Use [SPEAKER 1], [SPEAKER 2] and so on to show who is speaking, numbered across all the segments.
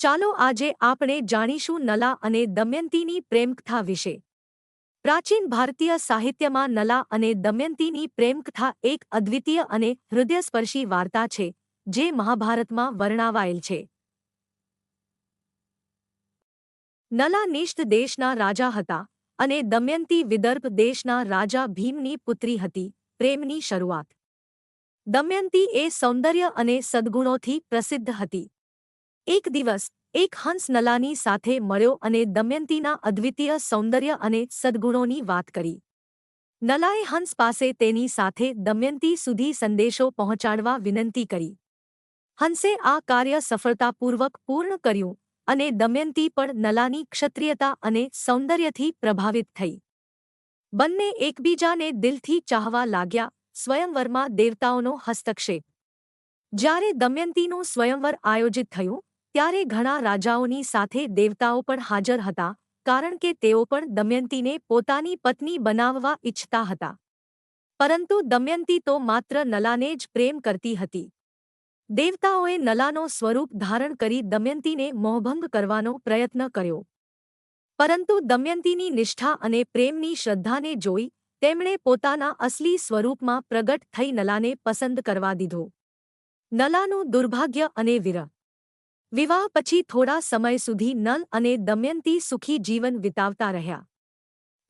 [SPEAKER 1] ચાલો આજે આપણે જાણીશું નલા અને દમયંતીની પ્રેમકથા વિશે. પ્રાચીન ભારતીય સાહિત્યમાં નલા અને દમયંતીની પ્રેમકથા એક અદ્વિતીય અને હૃદયસ્પર્શી વાર્તા છે, જે મહાભારતમાં વર્ણવાયેલ છે. નલા નિષ્ઠ દેશના રાજા હતા અને દમયંતી વિદર્ભ દેશના રાજા ભીમની પુત્રી હતી, પ્રેમની શરૂઆત. દમયંતી એ સૌંદર્ય અને સદ્ગુણોથી પ્રસિદ્ધ હતી. એક દિવસ, એક હંસ નલાની સાથે મળ્યો અને દમયંતીના અદ્વિતીય સૌંદર્ય અને સદ્ગુણોની વાત કરી. નલાએ હંસ પાસે તેની સાથે દમયંતી સુધી સંદેશો પહોંચાડવા વિનંતી કરી. હંસે આ કાર્ય સફળતાપૂર્વક પૂર્ણ કર્યું અને દમયંતી પણ નલાની ક્ષત્રિયતા અને સૌંદર્યથી પ્રભાવિત થઈ. બંને એકબીજાને દિલથી ચાહવા લાગ્યા, સ્વયંવરમાં દેવતાઓનો હસ્તક્ષેપ. જ્યારે દમયંતીનું સ્વયંવર આયોજિત થયું ત્યારે ઘણા રાજાઓની સાથે દેવતાઓ પણ હાજર હતા, કારણ કે તેઓ પણ દમયંતીને પોતાની પત્ની બનાવવા ઇચ્છતા હતા. પરંતુ દમયંતી તો માત્ર નલાને જ પ્રેમ કરતી હતી. દેવતાઓએ નલાનો સ્વરૂપ ધારણ કરી દમયંતીને મોહભંગ કરવાનો પ્રયત્ન કર્યો. પરંતુ દમયંતીની નિષ્ઠા અને પ્રેમની શ્રદ્ધાને જોઈ, તેમણે પોતાના અસલી સ્વરૂપમાં પ્રગટ થઈ નલાને પસંદ કરવા દીધો. નલાનું દુર્ભાગ્ય અને વિરહ. વિવાહ પછી થોડા સમય સુધી નલ અને દમયંતી સુખી જીવન વિતાવતા રહ્યા.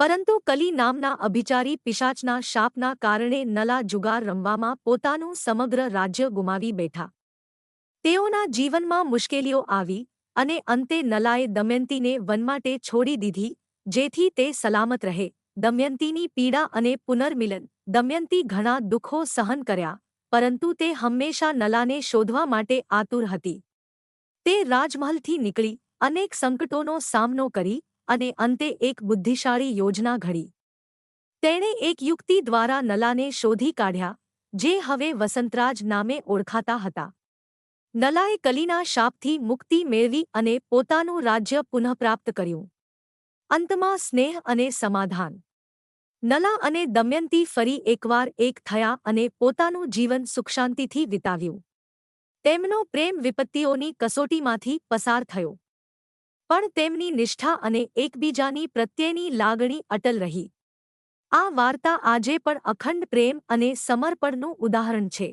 [SPEAKER 1] પરંતુ કલી નામના અભિચારી પિશાચના શાપના કારણે નલા જુગાર રમવામાં પોતાનું સમગ્ર રાજ્ય ગુમાવી બેઠા. તેઓના જીવનમાં મુશ્કેલીઓ આવી અને અંતે નલાએ દમયંતીને વન માટે છોડી દીધી, જેથી તે સલામત રહે. દમયંતીની પીડા અને પુનર્મિલન, દમયંતી ઘણા દુઃખો સહન કર્યા, પરંતુ તે હંમેશા નલાને શોધવા માટે આતુર હતી. તે રાજમહલથી નીકળી, અનેક સંકટોનો સામનો કરી અને અંતે એક બુદ્ધિશાળી યોજના ઘડી. તેણે એક યુક્તિ દ્વારા નલાને શોધી કાઢ્યા, જે હવે વસંતરાજ નામે ઓળખાતા હતા. નલાએ કલીના શાપથી મુક્તિ મેળવી અને પોતાનું રાજ્ય પુનઃપ્રાપ્ત કર્યું. અંતમાં સ્નેહ અને સમાધાન. નલા અને દમયંતી ફરી એકવાર એક થયા અને પોતાનું જીવન સુખશાંતિથી વિતાવ્યું. તેમનો પ્રેમ વિપત્તિઓની કસોટીમાંથી પસાર થયો. પણ તેમની નિષ્ઠા અને એકબીજાની પ્રત્યેની લાગણી અટલ રહી. આ વાર્તા આજે પણ અખંડ પ્રેમ અને સમર્પણનું ઉદાહરણ છે.